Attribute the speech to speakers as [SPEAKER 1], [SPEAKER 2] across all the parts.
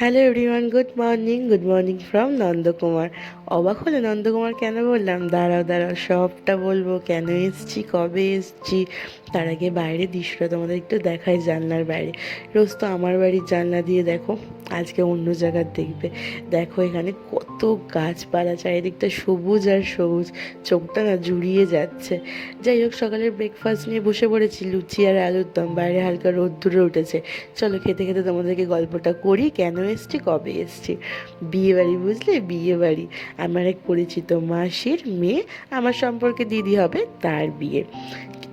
[SPEAKER 1] Hello everyone good morning good morning from Nandakumar অবাক হলে নন্দকুমার কেন বললাম? দাঁড়াও দাঁড়াও, সবটা বলব। কেন এসছি? কবে এসছি? তার আগে বাইরে দৃশ্যটা তোমাদের একটু দেখাই জানলার বাইরে। রোজ তো আমার বাড়ির জানলা দিয়ে দেখো, আজকে অন্য জায়গার দেখবে। দেখো এখানে কত গাছপালা, চারিদিকটা সবুজ আর সবুজ। চোখটা না জুড়িয়ে যাচ্ছে। যাই হোক, সকালের ব্রেকফাস্ট নিয়ে বসে পড়েছি। লুচি আর আলুর দম। বাইরে হালকা রোদ্দুরে উঠেছে। চলো খেতে খেতে তোমাদেরকে গল্পটা করি। কেন এসছি, কবে এসছি? বিয়ে বাড়ি বুঝলে? বিয়ে বাড়ি। আমার এক পরিচিত মাসির মেয়ে, আমার সম্পর্কে দিদি হবে তার বিয়ে।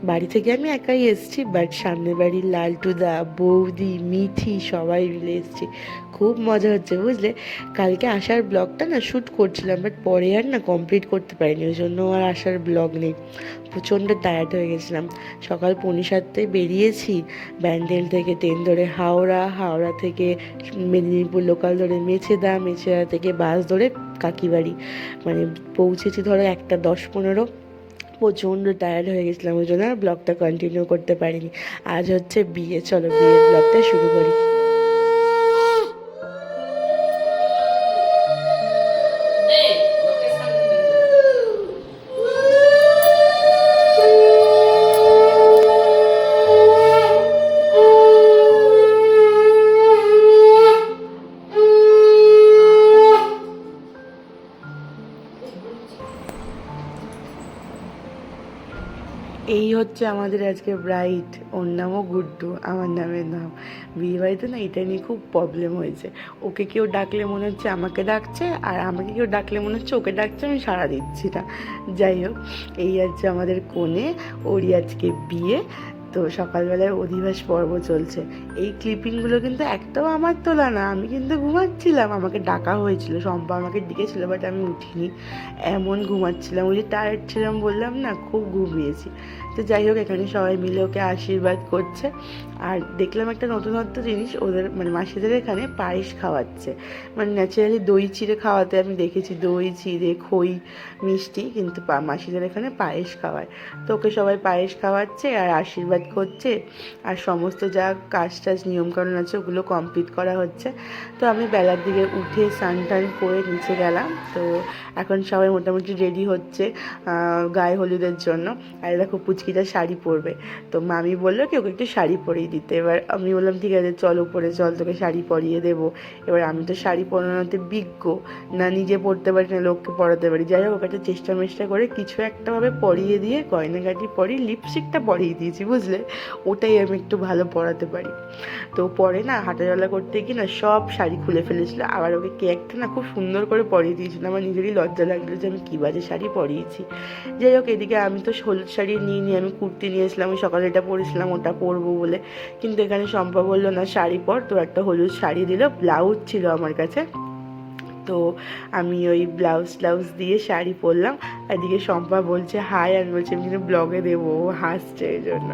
[SPEAKER 1] বাড়ি থেকে আমি একাই এসেছি বাট সামনের বাড়ির লালটুদা, বৌদি, মিঠি সবাই মিলে এসেছি। খুব মজা হচ্ছে, বুঝলে? কালকে আসার ব্লগটা না শ্যুট করছিলাম বাট পরে আর না কমপ্লিট করতে পারিনি, ওই জন্য আর আসার ব্লগ নেই। প্রচণ্ড টায়ার্ড হয়ে গেছিলাম। সকাল পৌনে বেরিয়েছি, ব্যান্ডেল থেকে ট্রেন ধরে হাওড়া হাওড়া থেকে মেদিনীপুর লোকাল ধরে মেছেদা মেছেদা থেকে বাস ধরে কাকিবাড়ি। মানে পৌঁছেছি ধরো একটা দশ পনেরো। প্রচণ্ড টায়ার্ড হয়ে গেছিলাম, ওই জন্য আর ব্লগটা কন্টিনিউ করতে পারিনি। আজ হচ্ছে বিয়ে, চলো বিয়ের ব্লগটা শুরু করি। হচ্ছে আমাদের আজকে ব্রাইট। ওর নামও গুড্ডু, আমার নামের নাম। বিয়েবাড়িতে না এটা নিয়ে খুব প্রবলেম হয়েছে। ওকে কেউ ডাকলে মনে হচ্ছে আমাকে ডাকছে, আর আমাকে কেউ ডাকলে মনে হচ্ছে ওকে ডাকছে, আমি সাড়া দিচ্ছি না। যাই হোক, এই হচ্ছে আমাদের কোণে ওরই আজকে বিয়ে। তো সকালবেলায় অধিবাস পর্ব চলছে। এই ক্লিপিংগুলো কিন্তু একটাও আমার তোলা না। আমি কিন্তু ঘুমাচ্ছিলাম। আমাকে ডাকা হয়েছিল। শম্পা আমাকে ডেকেছিল বাট আমি উঠিনি। এমন ঘুমাচ্ছিলাম। ওই যে টায়ার্ড ছিলাম, বললাম না, খুব ঘুমিয়েছি। তো যাই হোক, এখানে সবাই মিলে ওকে আশীর্বাদ করছে। আর দেখলাম একটা নতুনত্ব জিনিস, ওদের মানে মাসিদের এখানে পায়েস খাওয়াচ্ছে। মানে ন্যাচারালি দই চিড়ে খাওয়াতে আমি দেখেছি। দই, চিড়ে, খই, মিষ্টি, কিন্তু মাসিদের এখানে পায়েস খাওয়ায়। তো ওকে সবাই পায়েস খাওয়াচ্ছে আর আশীর্বাদ করছে আর সমস্ত যা কাজ টাজ নিয়মকানুন আছে, ওগুলো কমপ্লিট করা হচ্ছে। তো আমি বেলার দিকে উঠে স্নান টান করে নিচে গেলাম। তো এখন সবাই মোটামুটি রেডি হচ্ছে গায়ে হলুদের জন্য। আর দেখো পুচকিটা শাড়ি পরবে। তো মামি বলল কি, ওকে একটু শাড়ি পরিয়ে দিতে। এবার আমি বললাম, ঠিক আছে, চল উপরে, চল তোকে শাড়ি পরিয়ে দেবো। এবার আমি তো শাড়ি পরানোতে বিজ্ঞ, না নিজে পরতে পারি, না লোককে পরাতে পারি। যাই হোক ওকে একটা চেষ্টা মেষ্টা করে কিছু একটাভাবে পরিয়ে দিয়ে গয়নাগাটি পরিয়ে লিপস্টিকটা পরিয়ে দিয়েছি, বুঝলে? ওটাই আমি একটু ভালো পরাতে পারি। তো পরে না হাঁটাচলা করতে গিয়ে না সব শাড়ি খুলে ফেলেছিল। আবার ওকে কে একটা না খুব সুন্দর করে পরিয়ে দিয়েছিল। আমার নিজেরই লজ্জা লাগল যে আমি কী বাজে শাড়ি পরিয়েছি। যাই হোক, এদিকে আমি তো হলুদ শাড়ি নিয়ে নিয়ে আমি কুর্তি নিয়েছিলাম ওই সকালে এটা পরেছিলাম, ওটা পরবো বলে। কিন্তু এখানে সম্ভব হলো না শাড়ি পর। তো একটা হলুদ শাড়ি দিল, ব্লাউজ ছিল আমার কাছে। তো আমি ওই ব্লাউজ ট্লাউজ দিয়ে শাড়ি পরলাম। এদিকে শম্পা বলছে, হাই, আমি বলছি, আমি কিন্তু ব্লগে দেবো। হাসছে এই জন্য।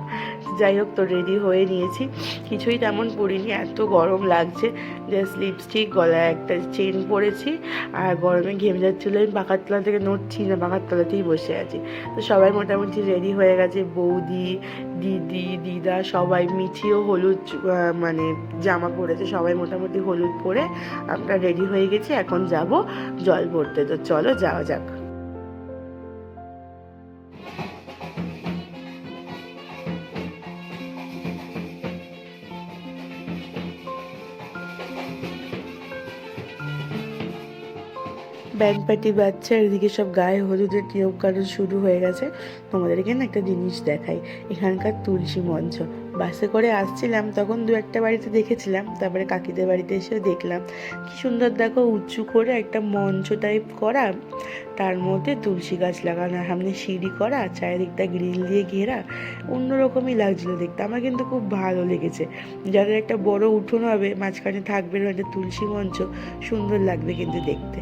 [SPEAKER 1] যাই হোক, তো রেডি হয়ে নিয়েছি। কিছুই তেমন পরিনি, এত গরম লাগছে। জাস্ট লিপস্টিক গলায় একটা চেন পরেছি। আর গরমে ঘেমে যাচ্ছিল, আমি পাখাতলা থেকে নড়ছি না পাখাতলাতেই বসে আছি। তো সবাই মোটামুটি রেডি হয়ে গেছে। বৌদি, দিদি, দিদা সবাই মিঠিও হলুদ মানে জামা পরেছে। সবাই মোটামুটি হলুদ পরে আমরা রেডি হয়ে গেছি। এখন যাব জল ভরতে। তো চলো যাওয়া যাক। ব্যান্ড পার্টি বাচ্চা, এদিকে সব গায়ে হলুদের নিয়ম কানুন শুরু হয়ে গেছে। তোমাদেরকে না একটা জিনিস দেখাই। এখানকার তুলসী মঞ্চ। বাসে করে আসছিলাম, তখন দু একটা বাড়িতে দেখেছিলাম। তারপরে কাকিদের বাড়িতে এসেও দেখলাম। কি সুন্দর দেখো, উঁচু করে একটা মঞ্চ টাইপ করা। তার মধ্যে তুলসী গাছ লাগানো সামনে সিঁড়ি করা, চারিদিকটা গ্রিল দিয়ে ঘেরা। অন্যরকমই লাগছিল দেখতে। আমার কিন্তু খুব ভালো লেগেছে। যাদের একটা বড় উঠোন হবে, মাঝখানে থাকবে একটা তুলসী মঞ্চ, সুন্দর লাগবে কিন্তু দেখতে।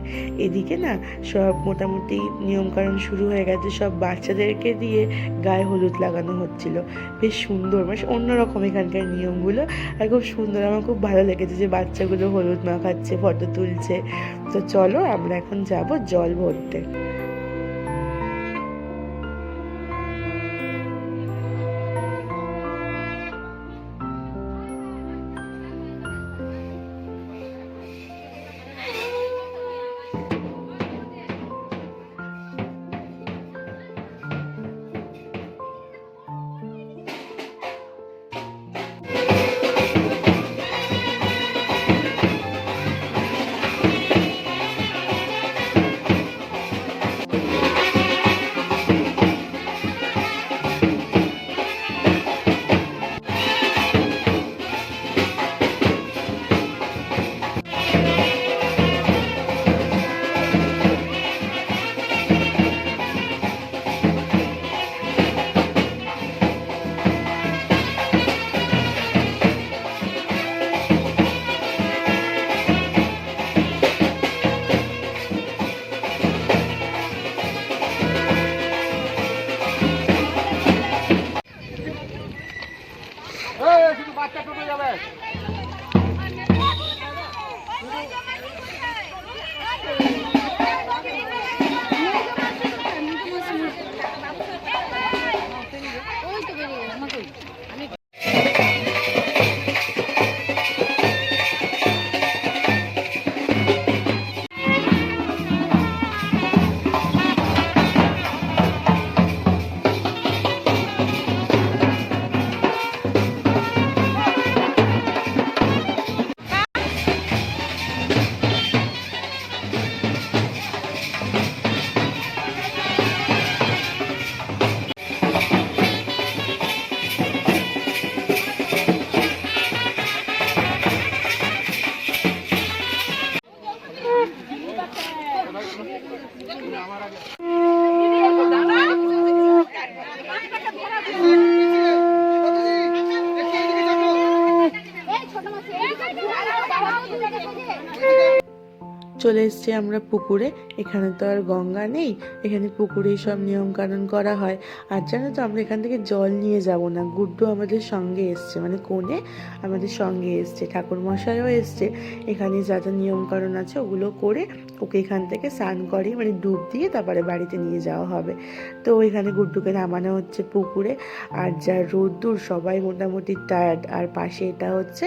[SPEAKER 1] এদিকে না সব মোটামুটি নিয়মকানুন শুরু হয়ে গেছে, সব বাচ্চাদেরকে দিয়ে গায়ে হলুদ লাগানো হচ্ছিল। বেশ সুন্দর মানে অন্যরকম এখানকার নিয়মগুলো। আর খুব সুন্দর, আমার খুব ভালো লেগেছে যে বাচ্চাগুলো হলুদ মাখাচ্ছে ফটো তুলছে। তো চলো আমরা এখন যাব জল ভরতে। চলে এসছি আমরা পুকুরে। এখানে তো আর গঙ্গা নেই, এখানে পুকুরেই সব নিয়ম কানুন করা হয়। আর জানো তো, আমরা এখান থেকে জল নিয়ে যাব না। গুড্ডু আমাদের সঙ্গে এসছে মানে কোণে আমাদের সঙ্গে এসছে ঠাকুর মশাইও এসছে। এখানে যা যা নিয়ম কানুন আছে ওগুলো করে ওকে এখান থেকে স্নান করিয়ে মানে ডুব দিয়ে তারপরে বাড়িতে নিয়ে যাওয়া হবে। তো এখানে গুড্ডুকে নামানো হচ্ছে পুকুরে। আর যা রোদ্দুর, সবাই মোটামুটি টায়ার্ড আর পাশে এটা হচ্ছে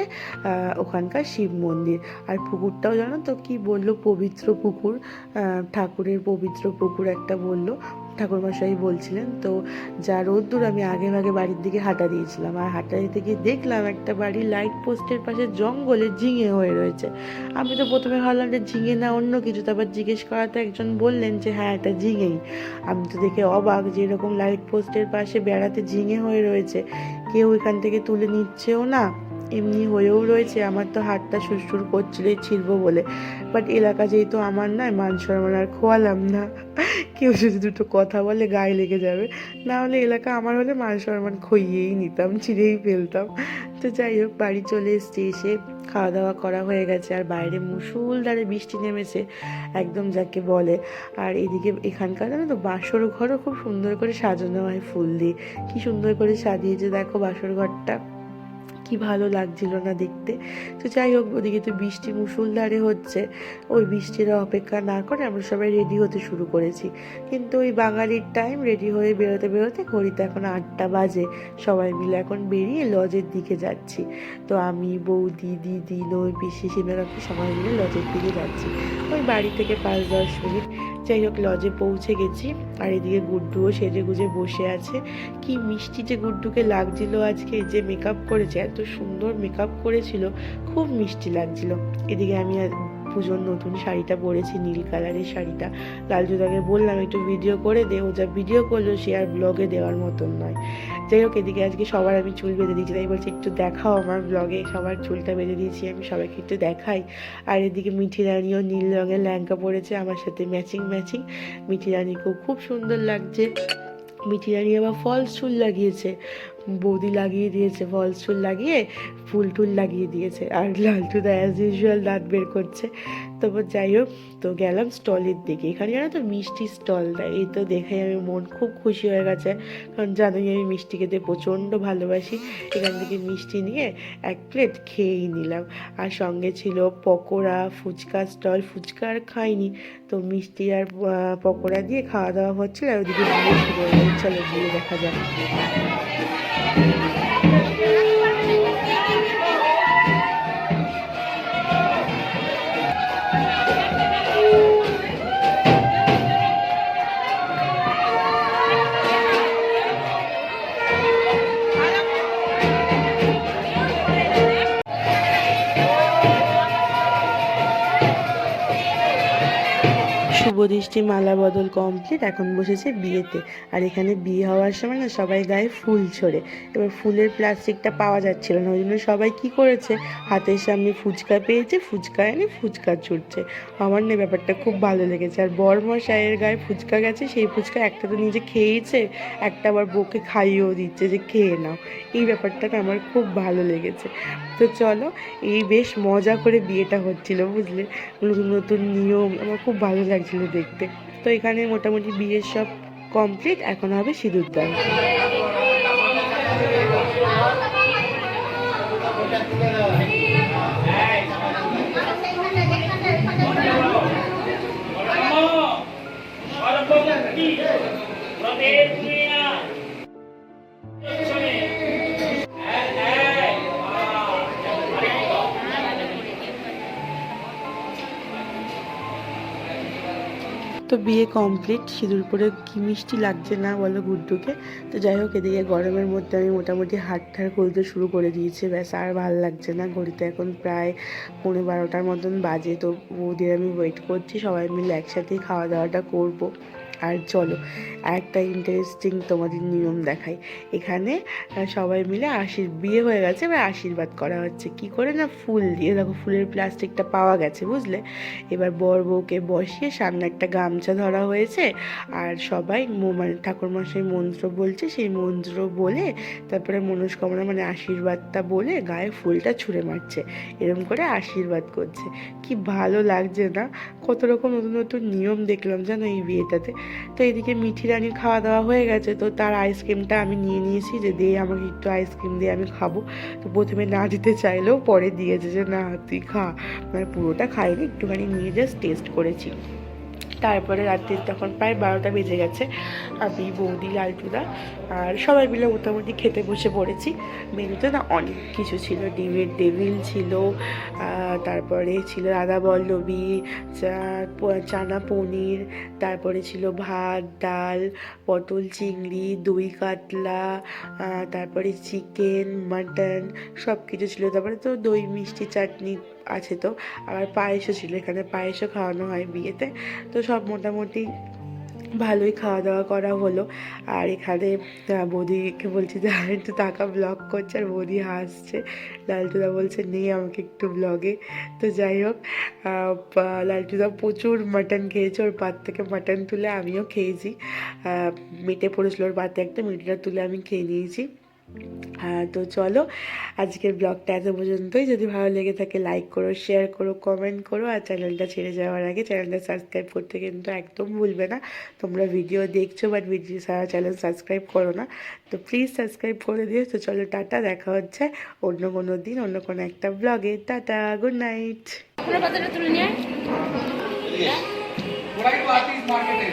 [SPEAKER 1] ওখানকার শিব মন্দির। আর পুকুরটাও জানো তো কি বলল পবিত্র পুকুর ঠাকুরের পবিত্র পুকুর একটা বলল। ঠাকুরমশাই বলছিলেন, তো যা রোদ্দুর, আমি আগে ভাগে বাড়ির দিকে হাঁটা দিয়েছিলাম। আর হাঁটা দিতে গিয়ে দেখলাম একটা বাড়ি লাইট পোস্টের পাশে জঙ্গলে ঝিঙে হয়ে রয়েছে। আমি তো প্রথমে ভাবলাম যে ঝিঙে না অন্য কিছু, তারপর জিজ্ঞেস করাতে একজন বললেন যে হ্যাঁ এটা ঝিঙেই। আমি তো দেখে অবাক যে এরকম লাইট পোস্টের পাশে বেড়াতে ঝিঙে হয়ে রয়েছে। কেউ এখান থেকে তুলে নিচ্ছেও না। এমনি হয়েও রয়েছে, আমার তো হাতটা সুরসুর করছিল এই ছিড়বো বলে। বাট এলাকা যেহেতু আমার নয়, মান সম্মান আর খোয়ালাম না। কেউ যদি দুটো কথা বলে গায়ে লেগে যাবে। না হলে এলাকা আমার হলে মান সম্মান খইয়েই নিতাম, ছিঁড়েই ফেলতাম। তো যাই হোক, বাড়ি চলে এসছি এসে। খাওয়া দাওয়া করা হয়ে গেছে, আর বাইরে মুসুলধারে বৃষ্টি নেমেছে, একদম যাকে বলে। আর এদিকে এখানকার জানো তো, বাসর ঘরও খুব সুন্দর করে সাজানো হয় ফুল দিয়ে। কি সুন্দর করে সাজিয়েছে দেখো বাসর ঘরটা। কি ভালো লাগছিল না দেখতে। তো যাই হোক, ওদিকে তো বৃষ্টি মুসুলধারে হচ্ছে। ওই বৃষ্টির অপেক্ষা না করে আমরা সবাই রেডি হতে শুরু করেছি। কিন্তু ওই বাঙালির টাইম রেডি হয়ে বেরোতে বেরোতে ঘড়িতে এখন আটটা বাজে। সবাই মিলে এখন বেরিয়ে লজের দিকে যাচ্ছি। তো আমি বৌদি দিদি নই পিসি সীমা কাকু সবাই মিলে লজের দিকে যাচ্ছি। ওই বাড়ি থেকে পাঁচ দশ মিনিট যাই হোক, লজে পৌঁছে গেছি। আর এদিকে গুড্ডুও সেজে গুজে বসে আছে। কি মিষ্টি যে গুড্ডুকে লাগছিল আজকে যে মেকআপ করেছে, এত সুন্দর মেকআপ করেছিল, খুব মিষ্টি লাগছিল। এদিকে আমি পুজোর নতুন শাড়িটা পরেছি, নীল কালারের শাড়িটা। লালজুদাকে বললাম, একটু ভিডিও করে দে, ও যা ভিডিও করল সে আর ব্লগে দেওয়ার মতন নয়। যাই হোক, এদিকে আজকে সবার আমি চুল বেঁধে দিয়েছি, তাই বলছি, একটু দেখাও আমার ব্লগে সবার চুলটা বেঁধে দিয়েছি, আমি সবাইকে একটু দেখাই। আর এদিকে মিঠি রানীও নীল রঙের ল্যাঙ্কা পরেছে, আমার সাথে ম্যাচিং ম্যাচিং মিঠি রানীকেও খুব সুন্দর লাগছে। মিঠি রানী আবার ফলস চুল লাগিয়েছে। বৌদি লাগিয়ে দিয়েছে ফলস চুল লাগিয়ে, ফুল টুল লাগিয়ে দিয়েছে। আর লালটুদা অ্যাজ ইউজুয়াল দাঁত বের করছে। তারপর যাই হোক, তো গেলাম স্টলের দিকে। এখানে জানো তো মিষ্টি স্টল দেয়। এই তো দেখে আমি মন খুব খুশি হয়ে গেছে। কারণ জানোই আমি মিষ্টি খেতে প্রচণ্ড ভালোবাসি। এখান থেকে মিষ্টি নিয়ে এক প্লেট খেয়েই নিলাম। আর সঙ্গে ছিল পকোড়া, ফুচকা স্টল। ফুচকা আর খাইনি। তো মিষ্টি আর পকোড়া দিয়ে খাওয়া দাওয়া হচ্ছিল। আর ওদিকে। চলো গিয়ে দেখা যাক। Thank you. শুভদৃষ্টি মালা বদল কমপ্লিট এখন বসেছে বিয়েতে। আর এখানে বিয়ে হওয়ার সময় না সবাই গায়ে ফুল ছোড়ে এবার ফুলের প্লাস্টিকটা পাওয়া যাচ্ছিল না ওই জন্য সবাই কি করেছে? হাতের সামনে ফুচকা পেয়েছে, ফুচকা এনে ফুচকা ছুটছে। আমার না ব্যাপারটা খুব ভালো লেগেছে। আর বরমশাইয়ের গায়ে ফুচকা গেছে, সেই ফুচকা একটা তো নিজে খেয়েছে, একটা আবার বউকে খাইয়েও দিচ্ছে যে, খেয়ে নাও। এই ব্যাপারটা না আমার খুব ভালো লেগেছে। তো চলো, এই বেশ মজা করে বিয়েটা হচ্ছিল, বুঝলে? নতুন নতুন নিয়ম, আমার খুব ভালো লাগছিল দেখতে। তো এখানে মোটামুটি বিয়ের সব কমপ্লিট এখন হবে সিঁদুরদান তো বিয়ে কমপ্লিট সিঁদুর পরে কি মিষ্টি লাগছে না বলো গুড্ডুকে? তো যাই হোক, এদিকে গরমের মধ্যে আমি মোটামুটি হাট ঠাট খুলতে শুরু করে দিয়েছি। ব্যাস, আর ভালো লাগছে না। ঘড়িতে এখন প্রায় পনেরো বারোটার মতন বাজে। তো বৌদির আমি ওয়েট করছি, সবাই মিলে একসাথেই খাওয়া দাওয়াটা করব। আর চলো, একটা ইন্টারেস্টিং তোমাদের নিয়ম দেখাই। এখানে সবাই মিলে আশীর, বিয়ে হয়ে গেছে, এবার আশীর্বাদ করা হচ্ছে। কি করে না ফুল দিয়ে, দেখো ফুলের প্লাস্টিকটা পাওয়া গেছে, বুঝলে? এবার বর বউকে বসিয়ে সামনে একটা গামছা ধরা হয়েছে, আর সবাই মানে ঠাকুরমশাই মন্ত্র বলছে, সেই মন্ত্র বলে তারপরে মনস্কামনা মানে আশীর্বাদটা বলে গায়ে ফুলটা ছুঁড়ে মারছে। এরকম করে আশীর্বাদ করছে। কি ভালো লাগছে না? কত রকম নতুন নতুন নিয়ম দেখলাম জানো এই বিয়েটাতে। তো এদিকে মিঠি রানির খাওয়া দাওয়া হয়ে গেছে, তো তার আইসক্রিমটা আমি নিয়ে নিয়েছি যে দে আমাকে একটু আইসক্রিম দিয়ে আমি খাব। তো প্রথমে না দিতে চাইলেও পরে দিয়েছে যে না তুই খা। মানে পুরোটা খাইনি, একটুখানি নিয়ে জাস্ট টেস্ট করেছি। তারপরে রাত্রি তখন প্রায় বারোটা বেজে গেছে। আমি, বৌদি, লালটুদা আর সবাই মিলে মোটামুটি খেতে বসে পড়েছি। মেনুতে না অনেক কিছু ছিল। ডিমের টেবিল ছিল তারপরে ছিল আদা বল্লবী চানা পনির, তারপরে ছিল ভাত, ডাল, পটল চিংড়ি, দই কাতলা তারপরে চিকেন, মাটন সব কিছু ছিল। তারপরে তো দই, মিষ্টি, চাটনি আছে তো। আবার পায়েসও ছিল, এখানে পায়েসও খাওয়ানো হয় বিয়েতে। তো সব মোটামুটি ভালোই খাওয়া দাওয়া করা হলো। আর এখানে বৌদিকে বলছি, যে আর একটু টাকা ব্লগ করছে আর বৌদি হাসছে। লালটুদা বলছে, নেই আমাকে একটু ব্লগে তো যাই হোক লালটুদা প্রচুর মাটন খেয়েছে। ওর পাত থেকে মাটন তুলে আমিও খেয়েছি। মেটে পড়েছিল ওর পাতে একটা, মিটটা তুলে আমি খেয়ে নিয়েছি। হ্যাঁ তো চলো আজকের ব্লগটা এত পর্যন্তই। যদি ভালো লেগে থাকে লাইক করো শেয়ার করো কমেন্ট করো আর চ্যানেলটা ছেড়ে যাওয়ার আগে চ্যানেলটা সাবস্ক্রাইব করতে কিন্তু একদম ভুলবে না। তোমরা ভিডিও দেখছ বাট ভিডিও সারা চ্যানেল সাবস্ক্রাইব করো না। তো প্লিজ সাবস্ক্রাইব করে দিও। তো চলো টাটা দেখা হচ্ছে অন্য কোনো দিন অন্য কোনো একটা ব্লগে টাটা গুড নাইট
[SPEAKER 2] মার্কেটে